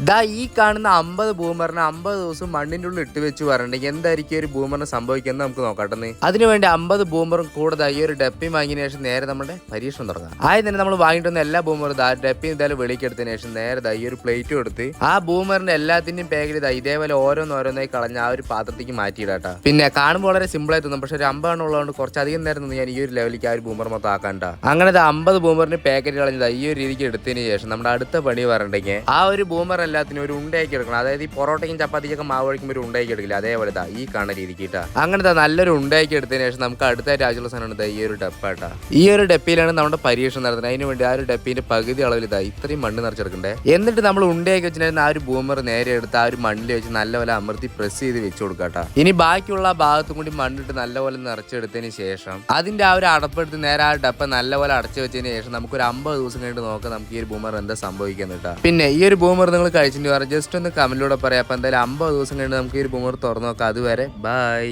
ദാ ഈ കാണുന്ന അമ്പത് ബൂമറിനെ അമ്പത് ദിവസം മണ്ണിന്റെ ഉള്ളിൽ ഇട്ട് വെച്ച് പറഞ്ഞിട്ടുണ്ടെങ്കിൽ എന്തായിരിക്കും ഒരു ബൂമറിന് സംഭവിക്കുന്നത് നമുക്ക് നോക്കട്ടെ അതിനുവേണ്ടി അമ്പത് ബൂമറും കൂടെ ഈ ഒരു ഡപ്പി വാങ്ങിയതിനു ശേഷം നേരെ നമ്മുടെ പരീക്ഷണം തുടങ്ങാം. ആദ്യം തന്നെ നമ്മൾ വാങ്ങിയിട്ട് വന്ന എല്ലാ ബൂമറും ദാ ഡപ്പി എന്തായാലും വെളിക്കെടുത്തതിന് ശേഷം നേരെ ഈ ഒരു പ്ലേറ്റ് കൊടുത്ത് ആ ബൂമറിന്റെ എല്ലാത്തിന്റെയും പാക്കറ്റ് ഇതാ ഇതേപോലെ ഓരോന്നോരോന്നായി കളഞ്ഞ ആ ഒരു പാത്രത്തേക്ക് മാറ്റിയിടാട്ടാ പിന്നെ കാണുമ്പോൾ വളരെ സിമ്പിൾ ആയി തോന്നും. പക്ഷെ ഒരു അമ്പതെണ്ണം ഉള്ളതുകൊണ്ട് കുറച്ച് അധികം നേരം നിന്ന് ഞാൻ ഈ ഒരു ലെവലിലേക്ക് ആ ഒരു ബൂമർ മൊത്തം ആക്കാണ്ട അങ്ങനെ അമ്പത് ബൂമറിന് പാക്കറ്റ് കളഞ്ഞത് ഈ ഒരു രീതിക്ക് എടുത്തതിന് ശേഷം നമ്മുടെ അടുത്ത പണി പറഞ്ഞിട്ടുണ്ടെങ്കിൽ ആ ഒരു ബൂമർ എല്ലാത്തിനും ഒരു ഉണ്ടയാക്കി എടുക്കണം. അതായത് ഈ പൊറോട്ടയും ചപ്പാത്തിക്കൊക്കെ മാവ് കഴിക്കുമ്പോൾ ഒരു ഉണ്ടയാക്കി എടുക്കില്ല? അതേപോലെ താ ഈ കാണ രീതിക്ക് കേട്ടാ. അങ്ങനെ ദാ നല്ലൊരു ഉണ്ടയാക്കി എടുത്തതിന് ശേഷം നമുക്ക് അടുത്തായിട്ട് ആവശ്യമുള്ള സാധനം ദാ ഈ ഒരു ഡപ്പാട്ടാ ഈ ഒരു ഡപ്പിയിലാണ് നമ്മുടെ പരീക്ഷണം നടത്തുന്നത്. അതിന് വേണ്ടി ആ ഒരു ഡപ്പിന്റെ പകുതി അളവിൽ ഇതാ ഇത്രയും മണ്ണ് നിറച്ചെടുക്കണ്ടേ? എന്നിട്ട് നമ്മൾ ഉണ്ടയാക്കി വെച്ചിട്ടുണ്ടായിരുന്ന ആ ഒരു ബൂമർ നേരെ എടുത്ത് ആ ഒരു മണ്ണിൽ വെച്ച് നല്ലപോലെ അമർത്തി പ്രസ് ചെയ്ത് വെച്ച് കൊടുക്കാട്ടാ ഇനി ബാക്കിയുള്ള ഭാഗത്തും കൂടി മണ്ണിട്ട് നല്ലപോലെ നിറച്ചെടുത്തതിന് ശേഷം അതിന്റെ ആ ഒരു അടപ്പെടുത്ത് നേരെ ആ ഡപ്പ നല്ലപോലെ അടച്ചു വെച്ചതിന് ശേഷം നമുക്ക് ഒരു അമ്പത് ദിവസം കഴിഞ്ഞിട്ട് നോക്കാം നമുക്ക് ഈ ഒരു ബൂമർ എന്താ സംഭവിക്കുന്നത് പിന്നെ ഈ ഒരു ബൂമർ നിങ്ങൾ കഴിച്ചിട്ട് ജസ്റ്റ് ഒന്ന് കമന്റിലൂടെ പറയാം. അപ്പോൾ എന്തായാലും അമ്പത് ദിവസം കഴിഞ്ഞ് നമുക്ക് ഈ ഒരു ബൂമർ തുറന്നു നോക്കാം. അതുവരെ ബൈ